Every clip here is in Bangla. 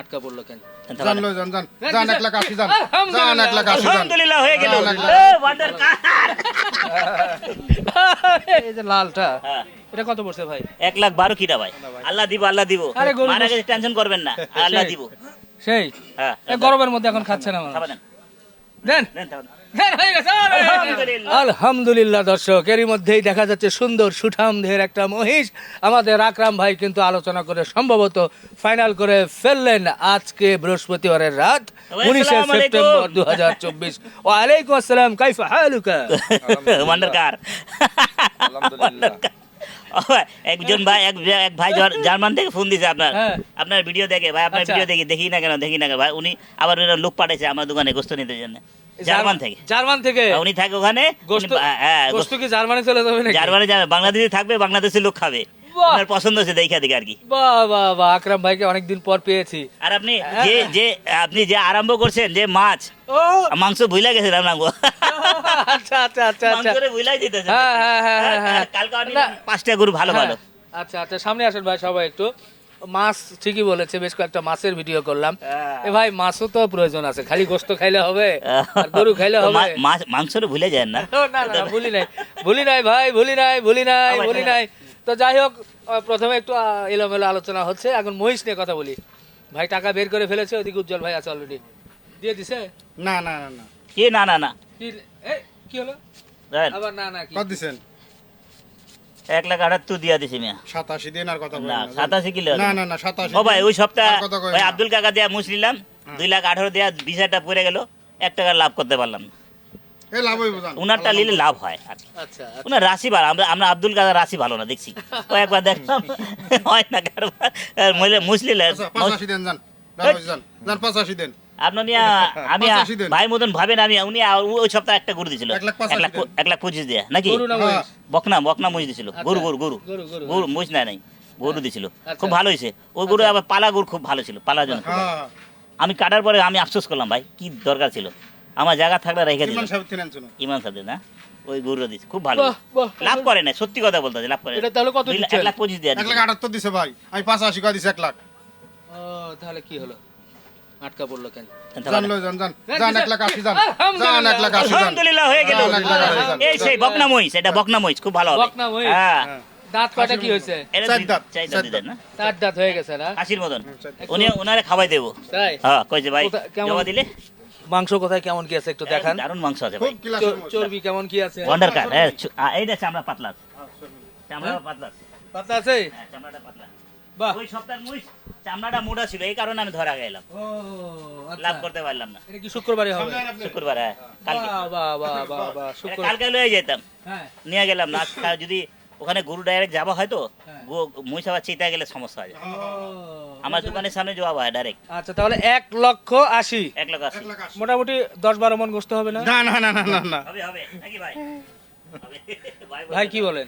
আটকা পড়ল কেন? জান লই জান জান জান এক লাখ আশি জান লাখ যান। আলহামদুলিল্লাহ হয়ে গেল। কার এই যে লালটা হ্যাঁ। এটা কত পড়ছে ভাই? এক লাখ বারো কিটা ভাই। আল্লাহ দিব আল্লাহ দিব। মারা গেছে টেনশন করবেন না। আল্লাহ সেই। দিব। সেই। হ্যাঁ গরমের মধ্যে এখন খাচ্ছে না দেন। দেন দেন আলহামদুলিল্লাহ। দর্শক এরই মধ্যেই দেখা যাচ্ছে সুন্দর সুঠাম দেহের একটা মহিষ। আমাদের আকরাম ভাই কিন্তু আলোচনা করে সম্ভবত ফাইনাল করে ফেললেন আজকে বৃহস্পতিবারের রাত উনিশে সেপ্টেম্বর দু হাজার চব্বিশ। ওয়ালাইকুম আসসালাম কাইফা হালুকা। ওয়ান্ডার কার আলহামদুলিল্লাহ। ও, একজন ভাই এক এক ভাই জার্মান থেকে ফোন দিয়েছে আপনার। হ্যাঁ। আপনার ভিডিও দেখে ভাই আপনার আচ্ছা। ভিডিও দেখি দেখি না কেন দেখি না কেন। ভাই উনি আবার লোক পাঠাইছে আমার দোকানে গোস্ত নিতে জন্য। জার্মান থেকে। জার্মান থেকে? উনি থাকে ওখানে। গোস্ত হ্যাঁ কি জার্মানি চলে যাবে নাকি? জার্মানি যাবে বাংলাদেশে থাকবে বাংলাদেশের লোক খাবে। আপনার পছন্দ হচ্ছে দেখা দেখে আর কি। বাহ বাহ বাহ আকরাম ভাইকে অনেকদিন পর পেয়েছি। আর আপনি হ্যাঁ। যে যে আপনি যে আরম্ভ করছেন যে মাছ ও! মাংস ভুলা গেছে রান্না আচ্ছা আচ্ছা আচ্ছা আচ্ছা। দিতেছে হ্যাঁ, হ্যাঁ, হ্যাঁ, হ্যাঁ, হ্যাঁ। কালকে পাঁচটা গরু ভালো ভালো। হ্যাঁ, আচ্ছা আচ্ছা সামনে আসেন ভাই সবাই একটু। মাছ ঠিকই বলেছে বেশ কয়েকটা মাছের ভিডিও করলাম। হ্যাঁ। এ ভাই মাছও তো প্রয়োজন আছে খালি গোস্ত খাইলে হবে আর গরু খাইলে হবে। মাছ- মাংসরে ভুলে যায় না? না না না, ভুলি নাই ভুলি নাই ভাই ভুলি নাই ভুলি নাই ভুলি নাই। তো যাই হোক প্রথমে একটু এলোমেলো আলোচনা হচ্ছে। এখন মহিষ নিয়ে কথা বলি। ভাই টাকা বের করে ফেলেছে ওদিকে উজ্জ্বল ভাই আছে অলরেডি দিয়ে দিছে? না না না না। কি? না না না। কি হলো? আবার না না কি? কত দিছেন? এক লাখ আটাত্তর দিয়া দিছি মিয়া। সাতাশি দিন আর কথা না সাতাশি কিলো। না না না সাতাশি ও ভাই ওই সপ্তাহ। আব্দুল কাকা দেয়া মুছ নিলাম দুই লাখ আঠারো দেয়া বিশ হাজার পড়ে গেল এক টাকা লাভ করতে পারলাম না। উনারটা নিলে লাভ হয় আর আচ্ছা উনার রাশি ভালো আমরা আমরা আব্দুল কাকার রাশি ভালো না দেখছি। ও একবার দেখলাম হয় না কারবার। মুসলিম আচ্ছা পঁচাশি দেন যান যান, যান যান পঁচাশি দেন। আপনার আমি ভাই মতন ভাবেন আমি উনি ওই সপ্তাহে একটা গরু দিছিল। এক লাখ পঁচাশি দেয়া নাকি? বকনা বকনা দিছিল। আচ্ছা। গরু গরু গরু। গরু, গরু, গরু নাই গরু দিছিল। খুব ভালো হয়েছে। ওই গরু আবার পালা গরু খুব ভালো ছিল পালার জন্য। খুব ভালো। হ্যাঁ। আমি কাটার পরে আমি আফসোস করলাম ভাই কি দরকার ছিল। আমার জায়গা থাকলে রেখে দিল। ইমান সাহেব না ওই গরু দিচ্ছে খুব ভালো। লাভ করে না সত্যি কথা বলতে লাভ করে এটা তাহলে কত? এক লাখ পঁচিশ দেওয়া এক লাখ আটাত্তর দিছে ভাই। আমি পাঁচাশি কয় দিছে এক লাখ। ও তাহলে কি হলো? আটকা পড়ল কেন? আলহামদুলিল্লাহ। এক লাখ আশি আলহামদুলিল্লাহ হয়ে গেল। এই সেই বকনা মহিষ এটা বকনা মহিষ খুব ভালো হবে। বকনা মহিষ? হ্যাঁ। হ্যাঁ। দাঁত কয়টা কি হয়েছে? চার দাঁত, চার চার দাঁত। না? চার দাঁত হয়ে গেছে না? হাসির মতন। উনি ওনারে খাওয়াই দেবো। তাই? হ্যাঁ কইছে ভাই জমা দিলে? মাংস কোথায় কেমন কি আছে একটু দেখান? দারুণ মাংস আছে ভাই। চর্বি কেমন কি আছে? ওয়ান্ডার কার হ্যাঁ এইটা চামড়া পাতলা। চামড়া পাতলা। আছে। আছে? হ্যাঁ, চামড়াটা পাতলা। বাহ। ওই সপ্তাহের মহিষ চামড়াটা মোটা ছিল এই কারণে আমি ধরা গেলাম ও আচ্ছা। লাভ করতে পারলাম না। এটা কি শুক্রবারে হবে? শুক্রবার হ্যাঁ কালকে। বাহ বাহ বাহ বাহ বাহ কালকে লয়ে যেতাম। হ্যাঁ। নিয়ে গেলাম না যদি ওখানে গরু ডাইরেক্ট যাওয়া হয়। তো হ্যাঁ। মহিষ আবার চিতা গেলে সমস্যা হয় আমার দোকানের সামনে যাওয়া হয় ডাইরেক্ট আচ্ছা তাহলে এক লক্ষ আশি। এক লক্ষ আশি। মোটামুটি দশ বারো মন গোস্ত হবে না? না না না না না না। হবে হবে নাকি ভাই? ভাই কি বলেন?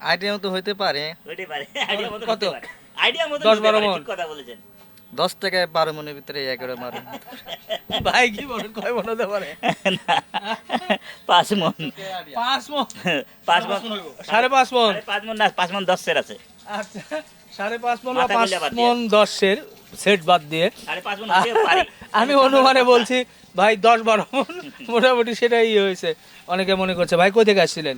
আইডিয়া মতো হইতে পারে। হইতে পারে আইডিয়া মতো কত? আইডিয়া মতো দশ হতে বারো পারে, মণ। ঠিক কথা বলেছেন। দশ থেকে বারো মনের ভিতরে এগারো মারো ভাই কি বলেন কয় মন হতে পারে? মন। পাঁচ মন? পাঁচ মন। সাড়ে পাঁচ মন। আরে পাঁচ মন না পাঁচ মন দশ সের আছে। আচ্ছা সাড়ে পাঁচ মন বা মিলে বাদ দিয়ে। সেট বাদ দিয়ে। মন আমি অনুমানে বলছি ভাই দশ বারো মন মোটামুটি সেটাই হয়েছে। অনেকে মনে করছে ভাই কই থেকে আসছিলেন?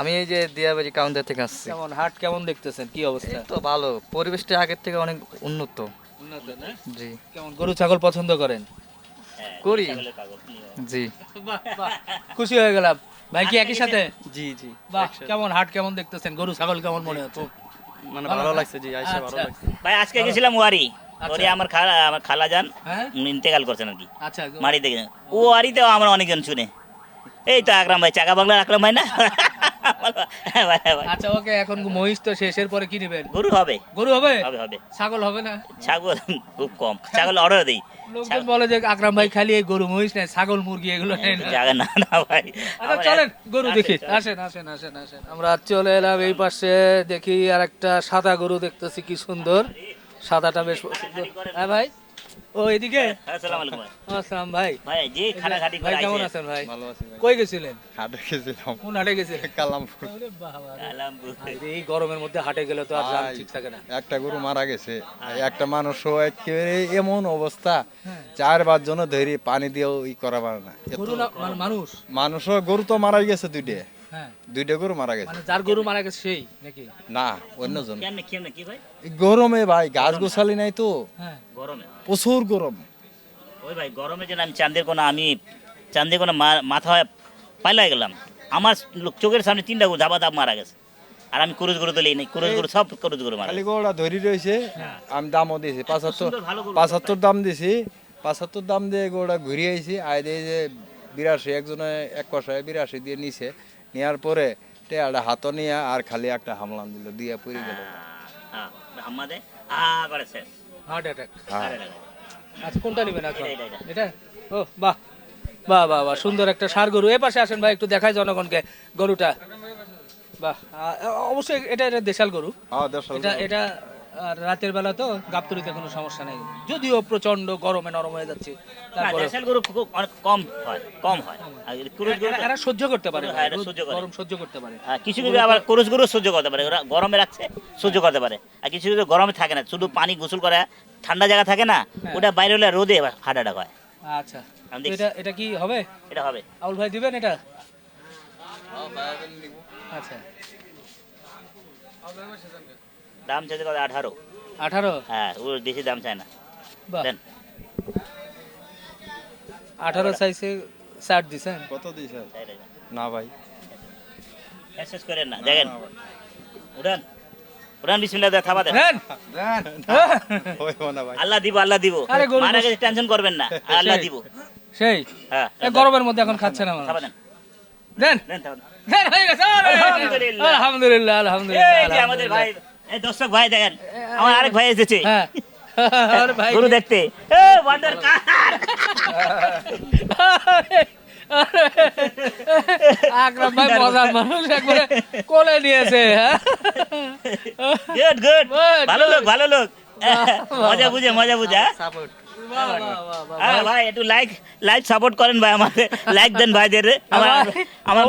আমি এই যে দিয়াবাড়ি কাউন্টার থেকে আসছি। কেমন? হাট কেমন দেখতেছেন? কি অবস্থা? তো ভালো। পরিবেশটা আগের থেকে অনেক উন্নত। উন্নত না? জি। কেমন? গরু ছাগল পছন্দ করেন? হ্যাঁ, করি। জি। খুশি হয়ে গেলাম। ভাই কি একই সাথে? জি জি বাহ কেমন? হাট কেমন দেখতেছেন? গরু ছাগল কেমন মনে হচ্ছে? মানে ভালো লাগছে জি আইসা ভালো আচ্ছা। লাগছে। ভাই আজকে গেছিলাম ওয়ারি। আচ্ছা। ওরি আমার খালা আমার খালা যান হ্যাঁ? উনি ইন্তেকাল করছেন আর কি। আচ্ছা মারি থেকে ও ওয়ারিতেও আমরা অনেকজন শুনে। এই তো আকরাম ভাই চাকা বাংলার আকরাম ভাই না। আচ্ছা ওকে এখন মহিষ তো শেষের পরে কি নেবেন? গরু হবে। গরু হবে? হবে হবে। ছাগল হবে না? ছাগল খুব কম। ছাগল অর্ডার দিই। লোকজন বলে যে আকরাম ভাই খালি এই গরু মহিষ নেয় ছাগল মুরগি এগুলো নেয় না। না ভাই। আচ্ছা চলেন গরু দেখি। আসেন আসেন আসেন আসেন। আমরা চলে এলাম এই পাশে দেখি আর একটা সাদা গরু দেখতেছি কি সুন্দর। সাদাটা বেশ হ্যাঁ ভাই? ও এদিকে? আসসালামু আলাইকুম আসসালাম ভাই। ভাই করে কেমন আছেন ভাই? ভালো আছি ভাই। কই গেছিলেন? হাটে গেছিলাম। কোন হাটে গেছিলেন? কালামপুর। বাবা। এই গরমের মধ্যে হাটে গেলে তো আর জান ঠিক থাকে না। একটা গরু মারা গেছে। একটা মানুষও একেবারে এমন অবস্থা হ্যাঁ। চার পাঁচ জন ধরে পানি দিয়েও ই করা পারে না। এত- গরু না মানে মানুষ? মানুষও গরু তো মারা গেছে দুইটা। হ্যাঁ দুইটা গরু মারা গেছে। মানে যার গরু মারা গেছে সেই নাকি? না অন্যজন। কেমনে কেমনে কি ভাই? এই গরমে ভাই গাছ গোছালি নাই তো। হ্যাঁ। গরমে? প্রচুর গরম। ওই ভাই গরমে যেন আমি চান্দের কোনো আমি চান্দের কোনো মাথা পাইলাই গেলাম। আমার চোখের সামনে তিনটা গরু ধাবা ধাপ মারা গেছে। আর আমি কুরুজ গরু তো লেই নাই কুরুজ গরু সব কুরুজ গরু মারা খালি গরুটা ধরি রয়েছে আমি দামও দিয়েছি পাঁচাত্তর। পাঁচাত্তর দাম দিয়েছি পাঁচাত্তর দাম দিয়ে গরুটা ঘুরিয়ে আইছি আয় দিয়ে যে বিরাশি একজনে এক কষায় বিরাশি দিয়ে নিছে। নেওয়ার পরে টেয়াটা হাতও নিয়ে আর খালি একটা হামলাম দিল দিয়ে পুরি গেল। হ্যাঁ আমাদের আ করে হার্ট অ্যাটাক। হ্যাঁ। আচ্ছা কোনটা নেবেন এখন? এটা, ও বাহ। বাহ বাহ বাহ সুন্দর একটা ষাড় গরু। এ পাশে আসেন ভাই একটু দেখায় জনগণকে গরুটা। বাহ অবশ্যই এটা এটা দেশাল গরু। হ্যাঁ এটা এটা আর রাতের বেলা তো গাবতলিতে কোনো সমস্যা নেই। যদিও প্রচণ্ড গরমে নরম হয়ে যাচ্ছে। তারপরে দেশাল গরু খুব অনেক কম হয় কম হয়। আর কুরুজ গরু এরা- এরা সহ্য করতে পারে হ্যাঁ, এরা সহ্য করে। গরম সহ্য করতে পারে। হ্যাঁ, কিছু কিছু আবার কুরুজ গরু সহ্য করতে পারে। ওরা গরমে রাখছে সহ্য করতে পারে। আর কিছু কিছু গরমে থাকে না শুধু পানি গোসল করে ঠান্ডা জায়গা থাকে না হ্যাঁ। ওটা বাইরে হলে রোদে হার্ট অ্যাটাক হয়। আচ্ছা। এটা এটা কি হবে? এটা হবে। আউল ভাই দিবেন এটা? আচ্ছা। দাম চাইছে কত? আঠারো। আঠারো? হ্যাঁ ও বেশি দাম চায় না। দেন। আঠারো সাইজে শার্ট দিছেন কত দিছে? না ভাই। শেষ করেন না দেখেন। উড়ান উড়ান বিসমিল্লাহ দেন। ভাই। আল্লাহ দিব আল্লাহ দিব। মারা গেছে টেনশন করবেন না। আল্লাহ দিব। সেই। হ্যাঁ গরমের মধ্যে এখন খাচ্ছে না দেন। দেন। দেন। দেন হয়ে গেছে। আলহামদুলিল্লাহ। আলহামদুলিল্লাহ আলহামদুলিল্লাহ আমাদের ভাই এই দর্শক ভাই দেখেন আমার আরেক ভাই এসেছে। হ্যাঁ। গরু দেখতে। ওয়ান্ডার কার? আকরাম ভাই মজার মানুষ একবারে কোলে নিয়েছে হ্যাঁ। গুড গুড ভালো লোক ভালো লোক। মজা বুঝে মজা বুঝে হ্যাঁ? সাপোর্ট। হ্যাঁ ভাই একটু লাইক লাইক সাপোর্ট করেন ভাই আমাদের লাইক দেন ভাইদের। আমার আমার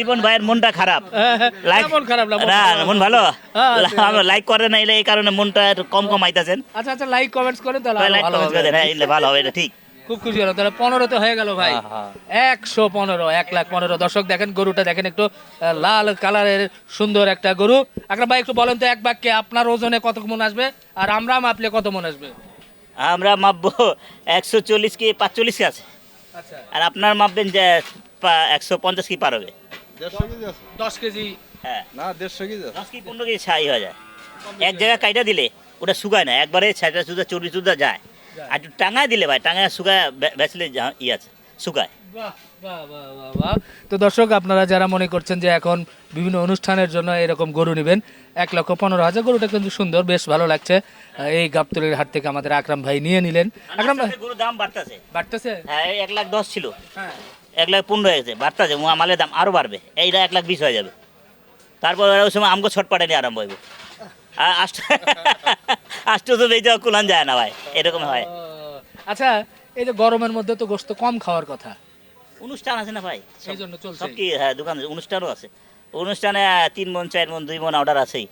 রিপন ভাইয়ের মনটা খারাপ। লাইক মন খারাপ না, মন না খারাপ। মন ভালো? হ্যাঁ, আমরা লাইক করে না এই কারণে মনটা একটু কম কম আইতাছেন। আচ্ছা আচ্ছা লাইক কমেন্টস করে তাহলে লাইক ভালো কমেন্ট হবে। করে দেন হ্যাঁ ভালো হবে এটা ঠিক। খুব খুশি হলাম। তাহলে পনেরো তো হয়ে গেল ভাই। হ্যাঁ, হ্যাঁ। একশো পনেরো এক লাখ পনেরো। দর্শক দেখেন গরুটা দেখেন একটু লাল কালারের সুন্দর একটা গরু। আকরাম ভাই একটু বলেন তো এক বাক্যে আপনার ওজনে কত মন আসবে? আর আমরা মাপলে কত মন আসবে? আমরা মাপবো একশো চল্লিশ কি পাঁচচল্লিশ কি আছে। আচ্ছা। আর আপনার মাপবেন যে একশো পঞ্চাশ কি পার হবে? দশ কেজি। হ্যাঁ। না দেড়শো কেজি দশ কি পনেরো কেজি ছাই হয়ে যায়। এক জায়গায় কাইটা দিলে ওটা শুকায় না একবারে ছাইটা সুদা চর্বি সুদা যায়। আর একটু টাঙায় দিলে ভাই টাঙায় শুকায় বেসলে বেচলে যা- ই আছে শুকায়। তো দর্শক আপনারা যারা মনে করছেন যে এখন বিভিন্ন অনুষ্ঠানের জন্য এরকম গরু নেবেন এক লক্ষ পনেরো হাজার গরুটা কিন্তু সুন্দর বেশ ভালো লাগছে। এই গাবতলির হাট থেকে আমাদের আকরাম ভাই নিয়ে নিলেন। আকরাম ভাই গরুর দাম বাড়তেছে। বাড়তেছে? হ্যাঁ এই এক লাখ দশ ছিল। হ্যাঁ। এক লাখ পনেরো হয়ে গেছে বাড়তেছে মালের দাম আরও বাড়বে। এইটা এক লাখ বিশ হয়ে যাবে। তারপর ওই সময় আমগো ছটপাটে নিয়ে আরম্ভ হইব। আষ্ট আষ্ট তো বেজা কুলান যায় না ভাই এরকম হয়। আচ্ছা এই যে গরমের মধ্যে তো গোস্ত কম খাওয়ার কথা। অনুষ্ঠান আছে না ভাই? জন্য চলছে। সব কি হ্যাঁ দোকান অনুষ্ঠানও আছে। অনুষ্ঠানে তিন মন চার মন দুই মন অর্ডার আছেই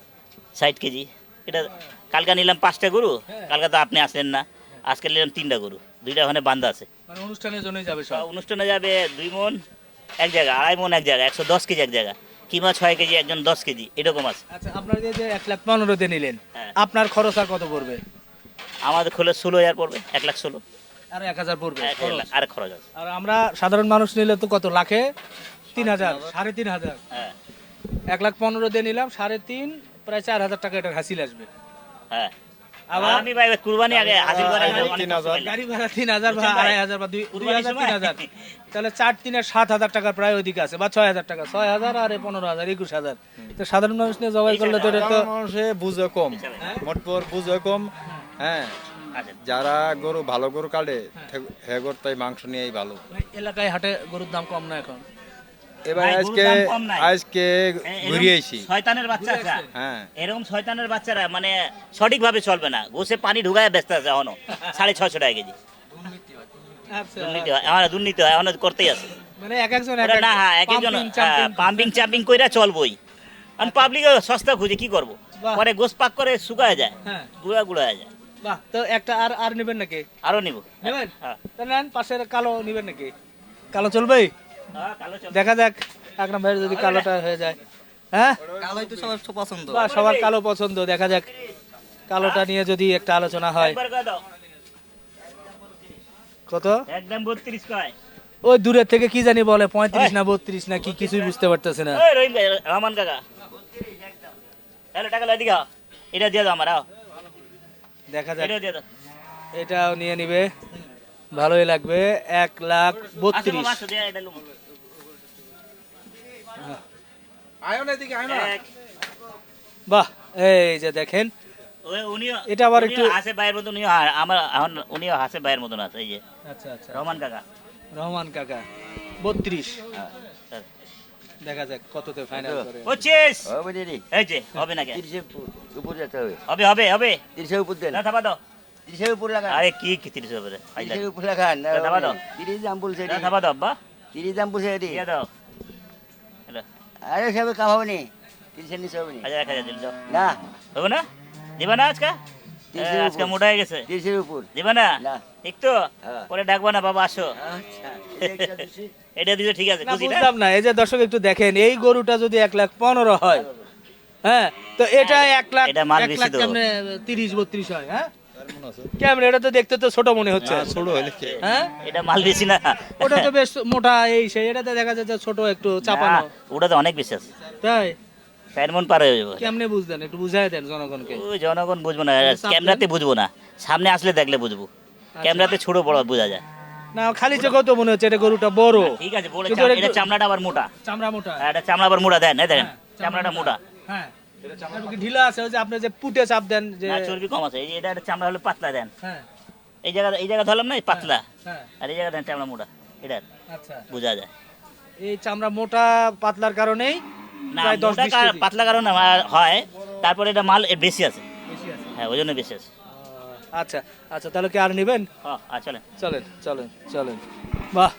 ষাট কেজি। এটা কালকে নিলাম পাঁচটা গরু হ্যাঁ। কালকে তো আপনি আসলেন না। আজকে নিলাম তিনটা গরু দুইটা ওখানে বান্ধা আছে। মানে অনুষ্ঠানের জন্যই যাবে সব? অনুষ্ঠানে যাবে দুই মন এক জায়গা আড়াই মন এক জায়গা একশো দশ কেজি এক জায়গা কিমা ছয় কেজি একজন দশ কেজি এরকম আছে। আচ্ছা আপনার যে এক লাখ পনেরো দিয়ে নিলেন হ্যাঁ। আপনার খরচ আর কত পড়বে? আমাদের খোলে ষোলো হাজার পড়বে এক লাখ ষোলো। আর এক হাজার পড়বে খরচ। আছে। আর আমরা সাধারণ মানুষ নিলে তো কত লাখে? তিন হাজার সাড়ে তিন হাজার। হ্যাঁ। এক লাখ পনেরো দিয়ে নিলাম সাড়ে তিন প্রায় চার হাজার টাকা এটার হাসিল আসবে। হ্যাঁ। আবার আমি ভাই কুরবানি আগে হাসিল করে। গাড়ি ভাড়া তিন হাজার বা আড়াই হাজার বা দুই হাজার তিন হাজার। তাহলে চার তিনে সাত হাজার টাকা প্রায় ওইদিকে আছে বা ছয় হাজার টাকা ছয় হাজার আর পনেরো হাজার একুশ হাজার। তো সাধারণ মানুষ নিয়ে জবাই করলে তো এটা তো মানুষে বুঝে কম মোট পর বুঝে কম হ্যাঁ। যারা গরু ভালো গরু কাটে হে গরু তাই মাংস নিয়েই ভালো। এলাকায় হাটে গরুর দাম কম না এখন? এবার আজকে। আজকে এ- এরকম ঘুরিয়ে আইছি। শয়তানের বাচ্চারা হ্যাঁ। এরকম শয়তানের বাচ্চারা মানে সঠিকভাবে চলবে না। গোসে পানি ঢুকায় ব্যস্ত আছে এখনও। সাড়ে ছশো টাকা কেজি। আচ্ছা। দুর্নীতি হয়। আমার দুর্নীতি হয় এখনও করতেই আছে। মানে এক একজন না হ্যাঁ এক একজন পাম্পিং চাম্পিং কইরা চলবই। কারণ পাবলিক সস্তা খুঁজে কি করব। পরে গোস পাক করে শুকায় যায়। হ্যাঁ। গুঁড়া গুঁড়া হয়ে যায়। বাহ তো একটা আর আর নেবেন নাকি? আরও নিব। নেবেন? হ্যাঁ। তা নেন পাশের কালো নেবেন নাকি? কালো চলবে? হ্যাঁ, কালো চল। দেখা যাক ভাই যদি কালোটা হয়ে যায়। হ্যাঁ? কালোই তো সবার পছন্দ। বা সবার কালো পছন্দ দেখা যাক। কালোটা নিয়ে যদি একটা আলোচনা হয়। কত? একদম বত্রিশ কয়। ওই দূরের থেকে কি জানি বলে পঁয়ত্রিশ না বত্রিশ না কি কিছুই বুঝতে পারতেছে না। ওই রহিম ভাই, রহমান কাকা। তাহলে টাকা লাই দিঘা। এটা দিয়ে দাও আমার আও। দেখা যাক। এটা দিয়ে দাও। এটাও নিয়ে নিবে। ভালোই লাগবে। এক লাখ বত্রিশ। বাহ এই যে দেখেন। এটা আবার একটু- হাসে ভাইয়ের মতন আমার এখন উনিও হাসে ভাইয়ের মতন আছে এই যে। আচ্ছা আচ্ছা। রহমান কাকা। রহমান কাকা। বত্রিশ। হ্যাঁ। দেখা যাক কততে ফাইনাল করে। পঁচিশ। হবে দিদি। এই যে হবে নাকি তিরিশের উপর যেতে হবে। হবে হবে হবে। তিরিশের উপর দেন। না থাবা দাও। তিরিশের উপর লাগান। আরে কি কি তিরিশ হবে রে আই তিরিশের উপর লাগান। তা দাবা দাও। তিরিশ দাম বলছে না থাবা দাও আব্বা। তিরিশ দাম বলছে দিয়ে দাও। আরে সব কাম হবে নি তিরিশের নিচে হবে নি আচ্ছা দিল দাও না। হবে না? দিবা না আজকে? আজকে উপর। মোটা হয়ে গেছে। তিরিশের উপর। দিবা না? না। ঠিক তো হ্যাঁ। পরে ডাকবা না বাবা আসো। আচ্ছা। এটা দিলে ঠিক আছে না খুশি না? বুঝলাম না এই যে দর্শক একটু দেখেন এই গরুটা যদি এক লাখ পনেরো হয় হ্যাঁ তো এটা এক লাখ এটা মাল বেশি তো। তিরিশ বত্রিশ হয় হ্যাঁ? কেমন এটা তো দেখতে তো ছোট মনে হচ্ছে। ছোট হইলে কি হ্যাঁ? এটা মাল বেশি না। ওটা তো বেশ মোটা এই সেই এটাতে দেখা যাচ্ছে ছোট একটু চাপানো। না, ওটা তো অনেক বেশি আছে। তাই? চার মন পার হয়ে যাবে। কেমনে বুঝলেন একটু বুঝাই দেন জনগণকে। ওই জনগণ বুঝব না ক্যামেরাতে বুঝব না সামনে আসলে দেখলে বুঝব। ক্যামেরাতে ছোট বড় বোঝা যায়। না খালি চোখেও তো মনে হচ্ছে এটা গরুটা বড়। ঠিক আছে বলে এটা চামড়াটা আবার মোটা। চামড়া মোটা। আর এটা চামড়া আবার মোটা দেন এই দেখেন হ্যাঁ, চামড়াটা মোটা। হ্যাঁ ঢিলা আছে যে আপনি যে পুটে চাপ দেন যে না চর্বি কম আছে এটা একটা চামড়া হলে পাতলা দেন। হ্যাঁ। এই জায়গা এই জায়গা ধরলাম না পাতলা। হ্যাঁ আর এই জায়গা দেন চামড়া মোটা এটা আচ্ছা। বোঝা যায়। এই চামড়া মোটা পাতলার কারণেই না পাতলা কারণে হয়। তারপরে এটা মাল বেশি আছে। বেশি আছে। হ্যাঁ ওই জন্য বেশি আছে। আচ্ছা আচ্ছা তাহলে কি আর নেবেন? হ্যাঁ চলেন। চলেন চলেন চলেন। বাহ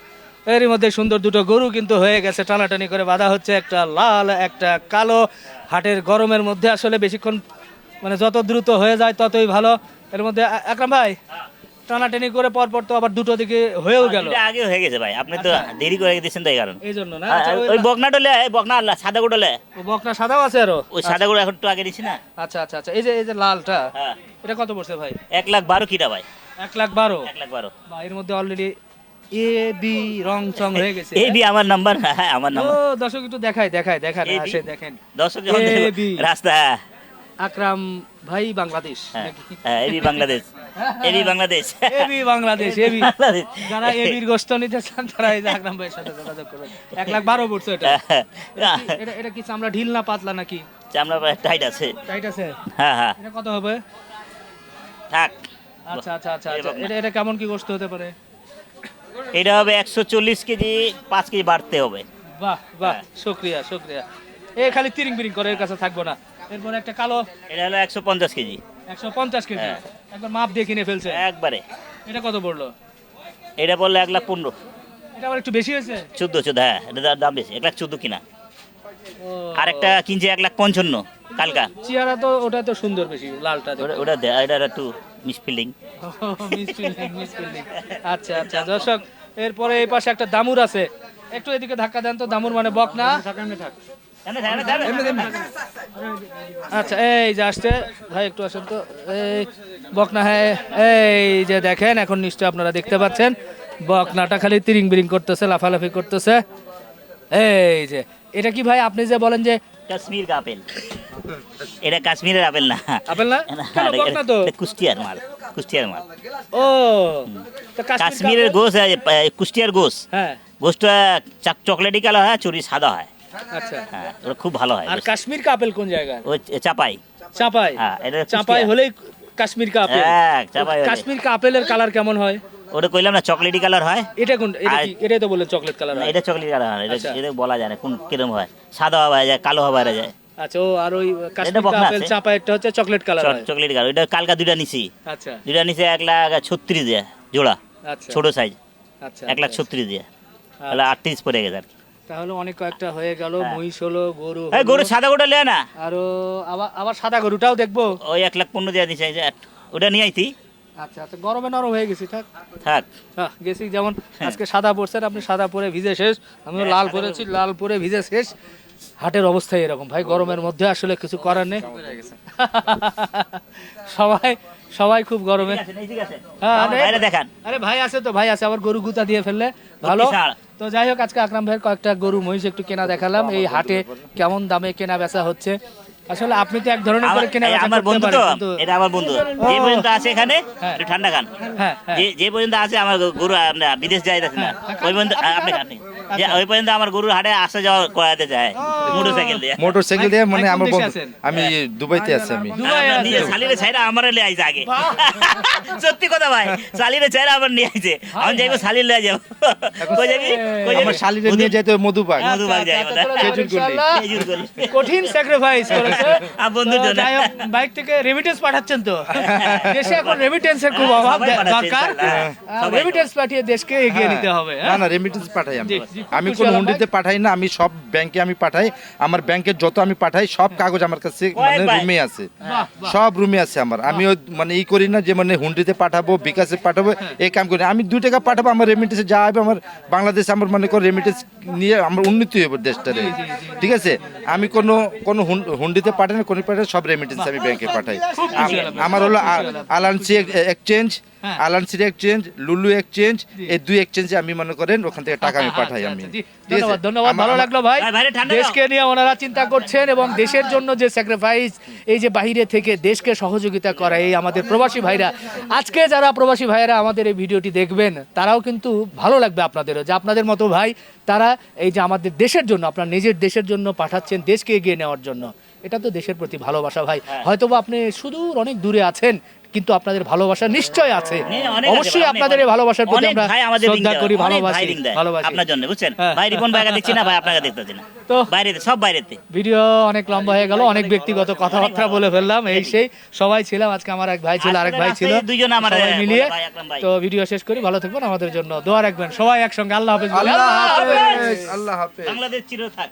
এর মধ্যে সুন্দর দুটো গরু কিন্তু হয়ে গেছে টানাটানি করে বাধা হচ্ছে একটা লাল একটা কালো। হাটের গরমের মধ্যে আসলে বেশিক্ষণ মানে যত দ্রুত হয়ে যায় ততই ভালো। এর মধ্যে একরাম আকরাম ভাই? টানাটানি করে পর পর তো আবার দুটো দিকে হয়েও গেল। এটা আগে হয়ে গেছে ভাই। আপনি তো আচ্ছা। দেরি করে দিয়েছেন তো এই কারণ। এই জন্য না আচ্ছা, ওই ওই বকনা ডলে বকনা আল্লাহ সাদা গুডলে ও বকনা সাদাও আছে আরও? ওই সাদা গুলো এখন একটু আগে দিছি না। আচ্ছা আচ্ছা আচ্ছা। এই যে এই যে লালটা হ্যাঁ। এটা কত পড়ছে ভাই? এক লাখ বারো কিটা ভাই। এক লাখ বারো? এক লাখ বারো। বা এর মধ্যে অলরেডি এ বি রং চং হয়ে গেছে। এই বি আমার নাম্বার হ্যাঁ আমার ও দর্শক একটু দেখায় দেখায় দেখান আসে দেখেন। দর্শক এ। রাস্তা হ্যাঁ। আকরাম ভাই বাংলাদেশ হ্যাঁ। হ্যাঁ AB Bangladesh. AB Bangladesh. AB Bangladesh AB. Bangladesh. যারা এবির গোষ্ঠ নিতে চান তারা এই আকরাম ভাইয়ের সাথে যোগাযোগ করবেন। এক লাখ বারো পড়ছে এটা। হ্যাঁ, এটা এটা কি চামড়া ঢিল না পাতলা নাকি? চামড়া টাইট আছে। টাইট আছে? হ্যাঁ হ্যাঁ। এটা কত হবে? থাক। আচ্ছা আচ্ছা আচ্ছা আচ্ছা। এটা এটা কেমন কি গোষ্ঠ হতে পারে? এটা হবে একশো চল্লিশ কেজি পাঁচ কেজি বাড়তে হবে। বাহ বাহ। হ্যাঁ। শুক্রিয়া শুক্রিয়া। এই খালি তিরিং বিরিং করে এর কাছে থাকব না। এরপরে একটা কালো। এটা হলো একশো পঞ্চাশ কেজি। একশো পঞ্চাশ কেজি। হ্যাঁ। একবার মাপ দিয়ে কিনে ফেলছে। একবারে। এটা কত পড়ল? এটা বলল এক লাখ পনেরো। এটা আবার একটু বেশি হয়েছে? চোদ্দ চোদ্দ হ্যাঁ এটা দাম বেশি এক লাখ চোদ্দ কিনা। আর একটা কিনছে এক লাখ পঞ্চান্ন কালকা। চেহারা তো ওটা তো সুন্দর বেশি লালটা ওটা- এটা একটু miss fielding miss fielding miss fielding আচ্ছা আচ্ছা দর্শক এরপরে এই পাশে একটা দামুর আছে। একটু এদিকে ধাক্কা দেন তো দামুর মানে বক না আচ্ছা এই যে আসছে। ভাই একটু আসেন তো। এই বকনা হ্যাঁ এই যে দেখেন এখন নিশ্চয় আপনারা দেখতে পাচ্ছেন। বকনাটা খালি তিরিং বিরিং করতেছে লাফালাফি করতেছে। এই যে এটা কি ভাই আপনি যে বলেন যে কাশ্মীর का আপেল। এটা কাশ্মীরের আপেল না। আপেল না? বকনা তো? কুষ্টিয়ার মাল কুষ্টিয়ার মাল। ও কাশ্মীরের গোস কুষ্টিয়ার গোস হ্যাঁ। গোসটা চাক- চকলেটি কালার হয় চুরি সাদা হয়। আচ্ছা। হ্যাঁ ওটা খুব ভালো হয় আর। কাশ্মীর কাপেল কোন জায়গায় ওই চাপাই। চাপাই? হ্যাঁ, এটা চাপাই। হলেই কাশ্মীর কাপেল। হ্যাঁ চাপাই। কাশ্মীর কাপেলের কালার কেমন হয়? ওটা কইলাম না চকলেটি কালার হয়। এটা কোন এটা কি এটাই তো বললেন চকলেট কালার এটা চকলেট কালার হয় এটা আচ্ছা। এটা বলা যায় না কোন কিরম হয়। সাদা হওয়া যায় কালো হওয়া যায়। আচ্ছা ও আর ওই কাশ্মীর বকনা আপেল আছে। চাপা এটা হচ্ছে চকলেট কালার হয়। চকলেট কালার ওইটা কালকা দুইটা নিছি। আচ্ছা। দুইটা নিচে এক লাখ ছত্রিশ দিয়ে জোড়া। আচ্ছা। ছোট সাইজ আচ্ছা এক লাখ আচ্ছা। ছত্রিশ দিয়ে। তাহলে আটত্রিশ পড়ে গেছে আর কি। তাহলে অনেক কয়েকটা হয়ে গেল মহিষ হলো গরু এই হলো, গরু সাদা গোটা লে না। আরও আবার আবার সাদা গরুটাও দেখব। ওই এক লাখ পনেরো দিয়ে দিছে ওটা নিয়ে আইতি। আচ্ছা আচ্ছা গরমে নরম হয়ে গেছি থাক। থাক। হ্যাঁ গেছি যেমন আজকে সাদা পরছেন আপনি সাদা পরে ভিজে শেষ। আমিও লাল পরেছি লাল পরে ভিজে শেষ। হাটের অবস্থা এরকম ভাই গরমের মধ্যে আসলে কিছু করার নেই। সবাই সবাই খুব গরমে। হ্যাঁ, দেখান। আরে ভাই আছে তো ভাই আছে আবার গরু গুতা দিয়ে ফেললে। ভালো। তো যাই হোক আজকে আকরাম ভাইয়ের কয়েকটা গরু মহিষ একটু কেনা দেখালাম। এই হাটে কেমন দামে কেনা বেচা হচ্ছে। আসলে আপনি তো এক ধরনের করে আমার কেনা আমার বন্ধু তো এটা আমার বন্ধু। যে পর্যন্ত আছে এখানে হ্যাঁ। একটু ঠান্ডা খান। হ্যাঁ হ্যাঁ। যে যে পর্যন্ত আছে আমার গরু বিদেশ যাই না। ওই পর্যন্ত আপনি আপনি ওই পর্যন্ত আমার গরুর হাটে আসা যাওয়া করাতে যায়। মোটর সাইকেল দিয়ে। মোটরসাইকেল দিয়ে মানে আমার বন্ধু। আমি দুবাইতে আছি আমি। নিয়ে শালিরে ছাইরা আমার লে আইছে আগে। ভাই শালিরে ছাইরা আমার নিয়ে আইছে। আমি যাইবো শালির লয়ে যাব কই যাবি? কই যাবি? শালিরে নিয়ে যাইতে হবে মধুবাগ মধুবাগ যাই বোধহয়। চলো, খেজুর গুলি। খেজুর গুলি। কঠিন স্যাক্রিফাইস করেছে। আর। যাই হোক, বাইক থেকে রেমিটেন্স পাঠাচ্ছেন তো। দেশে এখন রেমিটেন্সের খুব অভাব দরকার। রেমিটেন্স পাঠিয়ে দেশকে এগিয়ে নিতে হবে না হ্যাঁ? না রেমিটেন্স পাঠাই আমি। আমি কোন হুন্ডিতে পাঠাই না আমি সব ব্যাংকে আমি পাঠাই। আমার ব্যাংকে যত আমি পাঠাই সব কাগজ আমার কাছে মানে রুমে আছে। সব রুমে আছে আমার। আমি মানে ই করি না যে মানে হুন্ডিতে পাঠাবো বিকাশে পাঠাবো এই কাম করি। আমি দুই টাকা পাঠাবো আমার রেমিটেন্সে যা হবে আমার বাংলাদেশে আমার মনে করো রেমিটেন্স নিয়ে আমার উন্নতি হবে দেশটারে। ঠিক আছে? আমি কোনো কোনো হুন- হুন্ডিতে পাঠাই না কোনো পাঠাই সব রেমিটেন্স আমি ব্যাংকে পাঠাই। আমার হলো আলানসি এক্সচেঞ্জ হ্যাঁ। আলানসির এক্সচেঞ্জ লুলু এক্সচেঞ্জ এই দুই এক্সচেঞ্জে আমি মনে করেন ওখান থেকে টাকা আমি পাঠাই আমি আচ্ছা, জি, ঠিক আছে? ধন্যবাদ ধন্যবাদ ভালো লাগল ভাই। দেশকে নিয়ে ওনারা চিন্তা করছেন এবং দেশের জন্য যে স্যাক্রিফাইস এই যে বাইরে থেকে দেশকে সহযোগিতা করা এই আমাদের প্রবাসী ভাইরা আজকে যারা প্রবাসী ভাইরা আমাদের এই ভিডিওটি দেখবেন তারাও কিন্তু ভালো লাগবে আপনাদেরও যে আপনাদের মতো ভাই তারা এই যে আমাদের দেশের জন্য আপনার নিজের দেশের জন্য পাঠাচ্ছেন দেশকে এগিয়ে নেওয়ার জন্য এটা তো দেশের প্রতি ভালোবাসা ভাই হ্যাঁ। হয়তোবা আপনি সুদূর অনেক দূরে আছেন কিন্তু আপনাদের ভালোবাসা নিশ্চয় আছে। আছে অবশ্যই আপনাদের এই ভালোবাসার প্রতি আমরা ভাই আমাদের শ্রদ্ধা করি ভালোবাসি ভালোবাসি। আপনার জন্য বুঝছেন? হ্যাঁ। ভাই রিপন ভাইকে দেখছি না ভাই আপনাকে দেখতেছি না। তো বাইরে সব বাইরেতে। ভিডিও অনেক লম্বা হয়ে গেল অনেক ব্যক্তিগত কথাবার্তা বলে ফেললাম এই সেই সবাই ছিলাম আজকে আমার এক ভাই ছিল আরেক ভাই ছিল। দুইজন আমার মিলিয়ে ভাই, আকরাম ভাই। তো ভিডিও শেষ করি ভালো থাকবেন আমাদের জন্য দোয়া রাখবেন সবাই একসঙ্গে আল্লাহ হাফেজ। আল্লাহ। হাফেজ। আল্লাহ হাফেজ। বাংলাদেশ চির থাক